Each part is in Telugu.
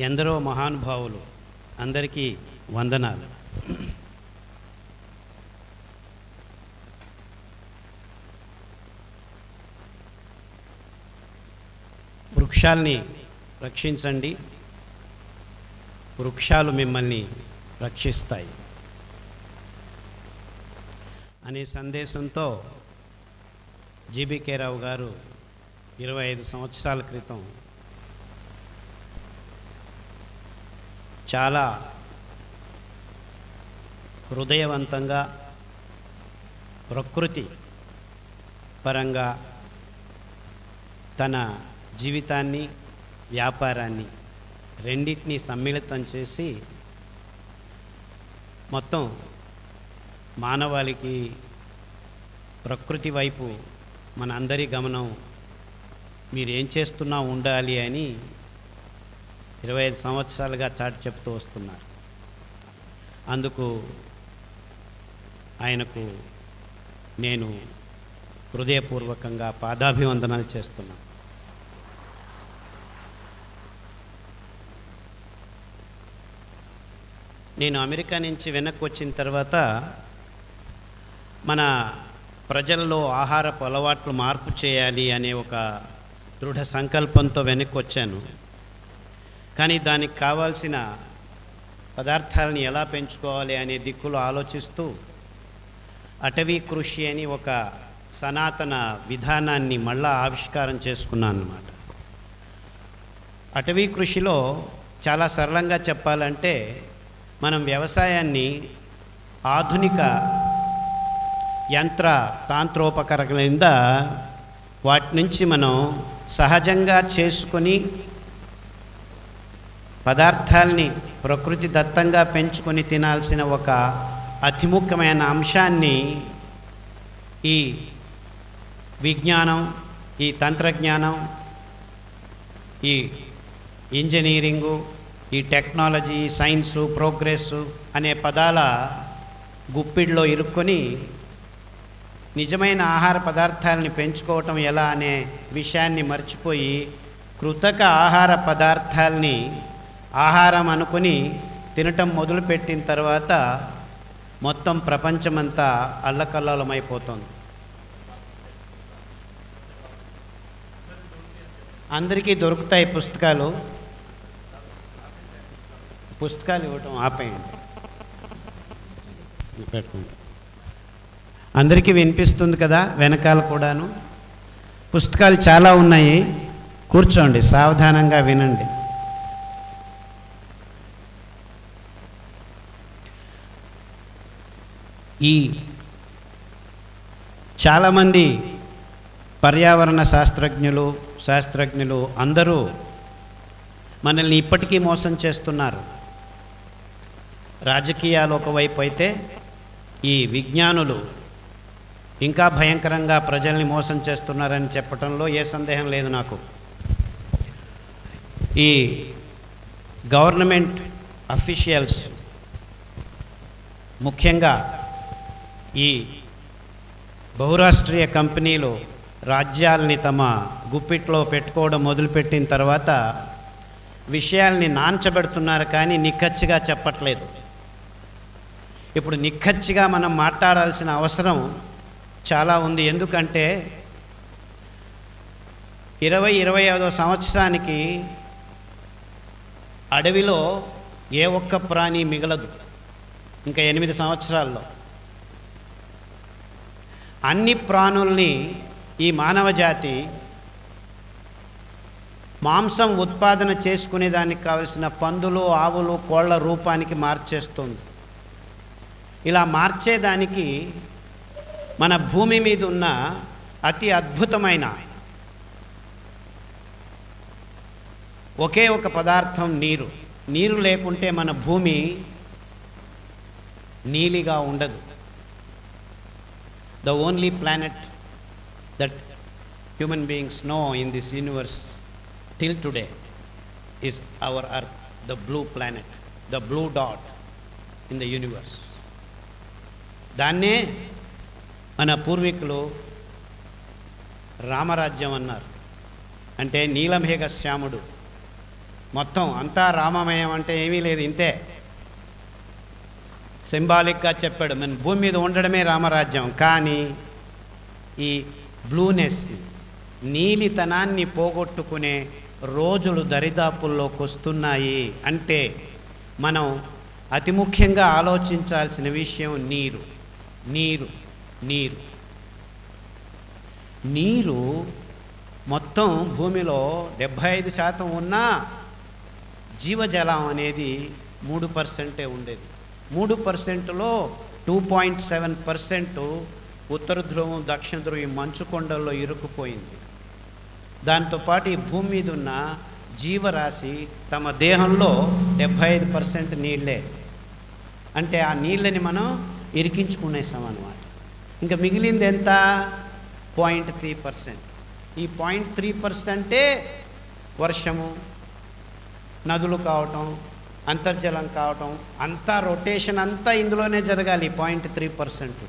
ఎందరో మహానుభావులు అందరికీ వందనాలు. వృక్షాల్ని రక్షించండి. వృక్షాలు మిమ్మల్ని రక్షిస్తాయి. అనే సందేశంతో జీబీకే రావు గారు ఇరవై ఐదు సంవత్సరాల క్రితం చాలా హృదయవంతంగా ప్రకృతి పరంగా తన జీవితాన్ని వ్యాపారాన్ని రెండింటినీ సమ్మిళితం చేసి మొత్తం మానవాళికి ప్రకృతి వైపు మన అందరి గమనం మీరు ఏం చేస్తున్నా ఉండాలి అని ఇరవై ఐదు సంవత్సరాలుగా చాటి చెప్తూ వస్తున్నారు. అందుకు ఆయనకు నేను హృదయపూర్వకంగా పాదాభివందనాలు చేస్తున్నాను. నేను అమెరికా నుంచి వెనక్కి వచ్చిన తర్వాత మన ప్రజల్లో ఆహారపు అలవాట్లు మార్పు చేయాలి అనే ఒక దృఢ సంకల్పంతో వెనక్కి వచ్చాను. కానీ దానికి కావాల్సిన పదార్థాలను ఎలా పెంచుకోవాలి అనే దిక్కులు ఆలోచిస్తూ అటవీ కృషి అని ఒక సనాతన విధానాన్ని మళ్ళా ఆవిష్కారం చేసుకున్నాను అనమాట అటవీ కృషిలో చాలా సరళంగా చెప్పాలంటే మనం వ్యవసాయాన్ని ఆధునిక యంత్ర తాంత్రోపకరణ వాటి నుంచి మనం సహజంగా చేసుకొని పదార్థాల్ని ప్రకృతి దత్తంగా పెంచుకొని తినాల్సిన ఒక అతి ముఖ్యమైన అంశాన్ని ఈ విజ్ఞానం ఈ తంత్రజ్ఞానం ఈ ఇంజనీరింగు ఈ టెక్నాలజీ సైన్సు ప్రోగ్రెస్ అనే పదాల గుప్పిడిలో ఇరుక్కొని నిజమైన ఆహార పదార్థాలని పెంచుకోవటం ఎలా అనే విషయాన్ని మర్చిపోయి కృతక ఆహార పదార్థాలని ఆహారం అనుకుని తినటం మొదలుపెట్టిన తర్వాత మొత్తం ప్రపంచమంతా అల్లకల్లోలమైపోతుంది. అందరికీ దొరుకుతాయి పుస్తకాలు. పుస్తకాలు ఇవ్వటం ఆపేయండి. పెట్టుకుంటా అందరికీ వినిపిస్తుంది కదా వెనకాల కూడాను. పుస్తకాలు చాలా ఉన్నాయి. కూర్చోండి సావధానంగా వినండి. ఈ చాలామంది పర్యావరణ శాస్త్రజ్ఞులు శాస్త్రజ్ఞులు అందరూ మనల్ని ఇప్పటికీ మోసం చేస్తున్నారు. రాజకీయాలు ఒకవైపు అయితే ఈ విజ్ఞానులు ఇంకా భయంకరంగా ప్రజల్ని మోసం చేస్తున్నారని చెప్పడంలో ఏ సందేహం లేదు నాకు. ఈ గవర్నమెంట్ అఫీషియల్స్ ముఖ్యంగా ఈ బహురాష్ట్రీయ కంపెనీలు రాజ్యాల్ని తమ గుప్పిట్లో పెట్టుకోవడం మొదలుపెట్టిన తర్వాత విషయాల్ని నాంచబెడుతున్నారు కానీ నిక్కచ్చిగా చెప్పట్లేదు. ఇప్పుడు నిక్కచ్చిగా మనం మాట్లాడాల్సిన అవసరం చాలా ఉంది. ఎందుకంటే ఇరవై ఇరవై ఐదో సంవత్సరానికి అడవిలో ఏ ఒక్క ప్రాణి మిగలదు. ఇంకా ఎనిమిది సంవత్సరాల్లో. అన్ని ప్రాణుల్ని ఈ మానవ జాతి మాంసం ఉత్పాదన చేసుకునే దానికి కావలసిన పందులు ఆవులు కోళ్ళ రూపానికి మార్చేస్తుంది. ఇలా మార్చేదానికి మన భూమి మీద ఉన్న అతి అద్భుతమైన ఒకే ఒక పదార్థం నీరు. నీరు లేకుంటే మన భూమి నీలిగా ఉండదు. The only planet that human beings know in this universe till today is our earth the blue planet the blue dot in the universe దాన్నే మన పూర్వీకులు రామరాజ్యం అన్నారు. అంటే నీలమేఘ శ్యాముడు మొత్తం అంతా రామమయం అంటే ఏమీ లేదు ఇంతే. సింబాలిక్గా చెప్పాడు. మన భూమి మీద ఉండడమే రామరాజ్యం. కానీ ఈ బ్లూనెస్ నీలితనాన్ని పోగొట్టుకునే రోజులు దరిదాపుల్లోకి వస్తున్నాయి అంటే మనం అతి ముఖ్యంగా ఆలోచించాల్సిన విషయం నీరు. నీరు నీరు. నీరు మొత్తం భూమిలో డెబ్భై ఐదు శాతం ఉన్నా జీవజలం అనేది మూడు పర్సెంటే ఉండేది. మూడు పర్సెంట్లో టూ పాయింట్ సెవెన్ పర్సెంట్ ఉత్తర ధ్రువం దక్షిణ ధ్రువం ఈ మంచు కొండల్లో ఇరుక్కుపోయింది. దాంతోపాటు ఈ భూమి మీద ఉన్న జీవరాశి తమ దేహంలో డెబ్భై ఐదు పర్సెంట్ నీళ్ళే అంటే ఆ నీళ్ళని మనం ఇరికించుకునేసాం అనమాట ఇంకా మిగిలింది ఎంత? Point three percent. ఈ పాయింట్ త్రీ పర్సెంటే వర్షము నదులు కావటం అంతర్జలం కావటం అంతా రొటేషన్ అంతా ఇందులోనే జరగాలి పాయింట్ త్రీ పర్సెంట్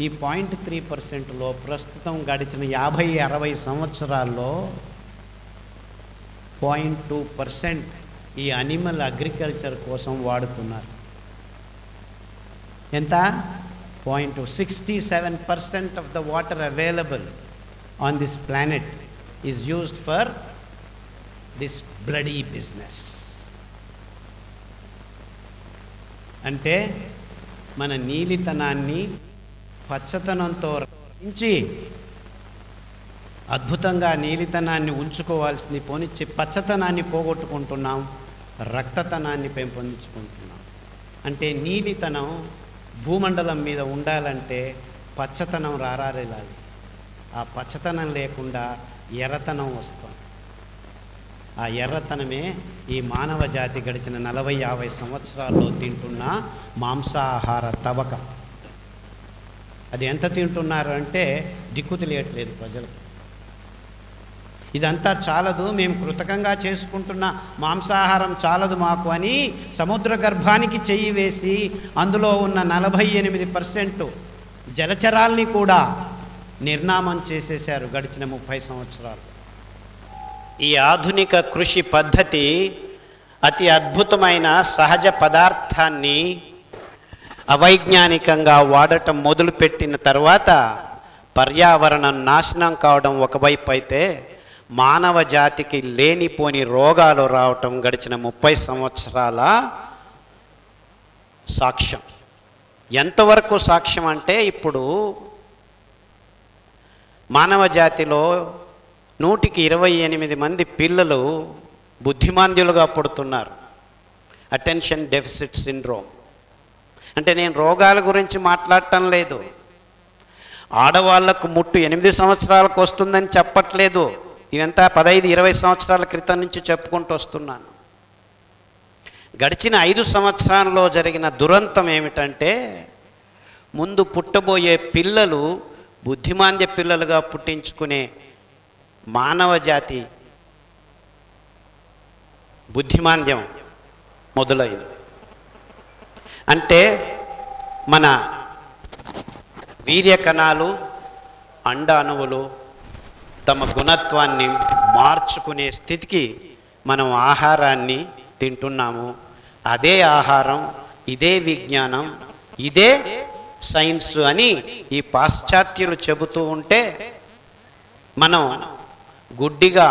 ఈ పాయింట్ త్రీ పర్సెంట్లో ప్రస్తుతం గడిచిన యాభై అరవై సంవత్సరాల్లో పాయింట్ టూ పర్సెంట్ ఈ అనిమల్ అగ్రికల్చర్ కోసం వాడుతున్నారు. ఎంత? Point sixty seven percent of the water available on this planet is used for this bloody business అంటే మన నీలితనాన్ని పచ్చతనంతో రక్షించి అద్భుతంగా నీలితనాన్ని ఉంచుకోవాల్సింది పోనిచ్చి పచ్చతనాన్ని పోగొట్టుకుంటున్నాం రక్తతనాన్ని పెంపొందించుకుంటున్నాం. అంటే నీలితనం భూమండలం మీద ఉండాలంటే పచ్చతనం రారాలి ఆ పచ్చతనం లేకుండా ఎర్రతనం వస్తుంది. ఆ ఎర్రతనమే ఈ మానవ జాతి గడిచిన నలభై యాభై సంవత్సరాల్లో తింటున్న మాంసాహార తవక అది ఎంత తింటున్నారు అంటే దిక్కు తెలియట్లేదు ప్రజలకు. ఇదంతా చాలదు మేము కృతకంగా చేసుకుంటున్న మాంసాహారం చాలదు మాకు అని సముద్ర గర్భానికి చెయ్యి వేసి అందులో ఉన్న నలభై ఎనిమిది పర్సెంట్ జలచరాల్ని కూడా నిర్నామం చేసేశారు గడిచిన ముప్పై సంవత్సరాలు. ఈ ఆధునిక కృషి పద్ధతి అతి అద్భుతమైన సహజ పదార్థాన్ని అవైజ్ఞానికంగా వాడటం మొదలుపెట్టిన తర్వాత పర్యావరణం నాశనం కావడం ఒకవైపు అయితే మానవ జాతికి లేనిపోని రోగాలు రావటం గడిచిన ముప్పై సంవత్సరాల సాక్ష్యం. ఎంతవరకు సాక్ష్యం అంటే ఇప్పుడు మానవ జాతిలో నూటికి ఇరవై ఎనిమిది మంది పిల్లలు బుద్ధిమాంద్యులుగా పుడుతున్నారు. అటెన్షన్ డెఫిసిట్ సిండ్రోమ్ అంటే నేను రోగాల గురించి మాట్లాడటం లేదు. ఆడవాళ్ళకు ముట్టు ఎనిమిది సంవత్సరాలకు వస్తుందని చెప్పట్లేదు. ఇవంతా పదహైదు ఇరవై సంవత్సరాల క్రితం నుంచి చెప్పుకుంటూ వస్తున్నాను. గడిచిన ఐదు సంవత్సరాల్లో జరిగిన దురంతం ఏమిటంటే ముందు పుట్టబోయే పిల్లలు బుద్ధిమాంద్య పిల్లలుగా పుట్టించుకునే మానవ జాతి బుద్ధిమాంద్యం మొదలైంది. అంటే మన వీర్య కణాలు అండ అణువులు తమ గుణత్వాన్ని మార్చుకునే స్థితికి మనం ఆహారాన్ని తింటున్నాము. అదే ఆహారం ఇదే విజ్ఞానం ఇదే సైన్స్ అని ఈ పాశ్చాత్యులు చెబుతూ ఉంటే మనం గుడ్డిగా.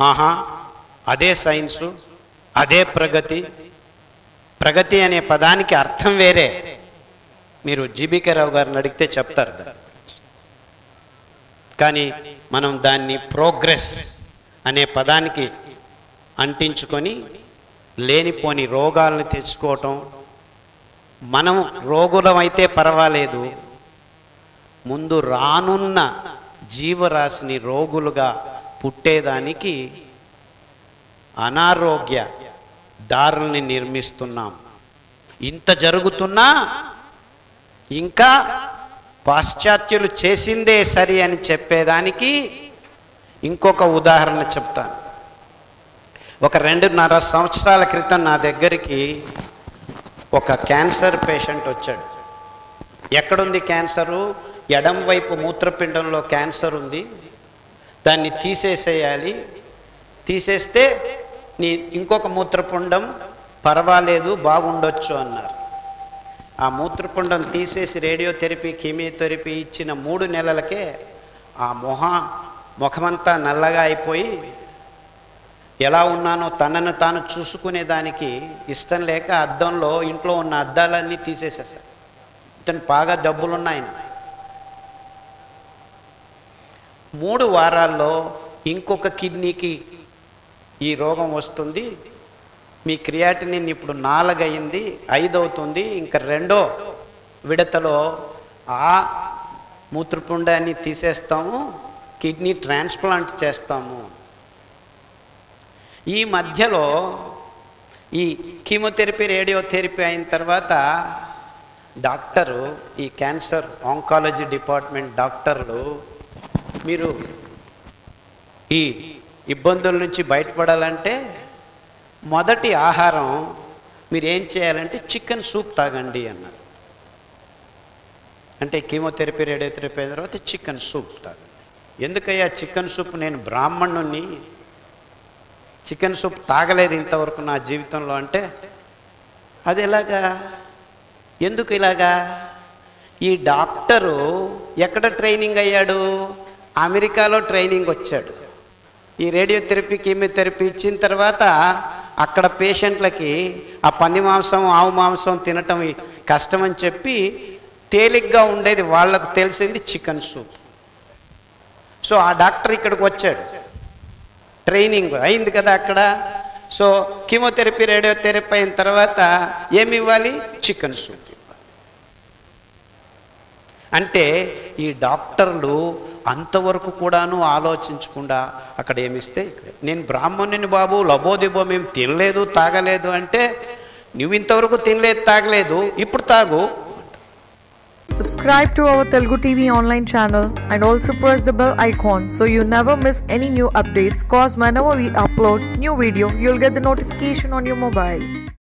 ఆహా అదే సైన్సు అదే ప్రగతి. ప్రగతి అనే పదానికి అర్థం వేరే. మీరు జీబీకే రావు గారిని అడిగితే చెప్తారు కానీ మనం దాన్ని ప్రోగ్రెస్ అనే పదానికి అంటించుకొని లేనిపోని రోగాలను తెచ్చుకోవటం మనం రోగులమైతే పర్వాలేదు ముందు రానున్న జీవరాశిని రోగులుగా పుట్టేదానికి అనారోగ్య దారుల్ని నిర్మిస్తున్నాం. ఇంత జరుగుతున్నా ఇంకా పాశ్చాత్యులు చేసిందే సరి అని చెప్పేదానికి ఇంకొక ఉదాహరణ చెప్తాను. ఒక రెండున్నర సంవత్సరాల క్రితం నా దగ్గరికి ఒక క్యాన్సర్ పేషెంట్ వచ్చాడు. ఎక్కడుంది క్యాన్సరు? ఎడం వైపు మూత్రపిండంలో క్యాన్సర్ ఉంది. దాన్ని తీసేసేయాలి. తీసేస్తే నీ ఇంకొక మూత్రపుండం పర్వాలేదు బాగుండొచ్చు అన్నారు. ఆ మూత్రపుండం తీసేసి రేడియోథెరపీ కీమియోథెరపీ ఇచ్చిన మూడు నెలలకే ఆ మొహ ముఖమంతా నల్లగా అయిపోయి ఎలా ఉన్నానో తనను తాను చూసుకునేదానికి ఇష్టం లేక అద్దంలో ఇంట్లో ఉన్న అద్దాలన్నీ తీసేసేసాడు ఇతను బాగా డబ్బులున్నాయన. మూడు వారాల్లో ఇంకొక కిడ్నీకి ఈ రోగం వస్తుంది. మీ క్రియాటినిన్ ఇప్పుడు నాలుగయింది ఐదు అవుతుంది ఇంకా రెండో విడతలో ఆ మూత్రపుండాన్ని తీసేస్తాము కిడ్నీ ట్రాన్స్ప్లాంట్ చేస్తాము. ఈ మధ్యలో ఈ కీమోథెరపీ రేడియోథెరపీ అయిన తర్వాత డాక్టరు ఈ క్యాన్సర్ ఆంకాలజీ డిపార్ట్మెంట్ డాక్టర్లు మీరు ఈ ఇబ్బందుల నుంచి బయటపడాలంటే మొదటి ఆహారం మీరు ఏం చేయాలంటే చికెన్ సూప్ తాగండి అన్నారు. అంటే కీమోథెరపీ రేడియోథెరపీ అయిన తర్వాత చికెన్ సూప్ తాగండి. ఎందుకయ్యా చికెన్ సూప్? నేను బ్రాహ్మణుని చికెన్ సూప్ తాగలేదు ఇంతవరకు నా జీవితంలో అంటే అది ఎలాగా? ఎందుకు ఇలాగా? ఈ డాక్టరు ఎక్కడ ట్రైనింగ్ అయ్యాడు? అమెరికాలో ట్రైనింగ్ వచ్చాడు. ఈ రేడియోథెరపీ కీమోథెరపీ ఇచ్చిన తర్వాత అక్కడ పేషెంట్లకి ఆ పంది మాంసం ఆవు మాంసం తినటం కష్టమని చెప్పి తేలిగ్గా ఉండేది వాళ్ళకు తెలిసింది చికెన్ సూప్. సో ఆ డాక్టర్ ఇక్కడికి వచ్చాడు. ట్రైనింగ్ అయింది కదా అక్కడ. సో కీమోథెరపీ రేడియోథెరపీ అయిన తర్వాత ఏమి ఇవ్వాలి? చికెన్ సూప్ అంటే ఈ డాక్టర్లు అంతవరకు కూడాను ఆలోచించకుండా అక్కడ ఏమిస్తే ఇక్కడ నేను బ్రాహ్మణుని బాబు లబోదిబో మేము తినలేదు తాగలేదు అంటే నువ్వు ఇంతవరకు తినలేదు తాగలేదు ఇప్పుడు తాగు Subscribe to our Telugu TV online channel and also press the bell icon so you never miss any new updates. Cause whenever we upload new video, you'll get the notification on your mobile.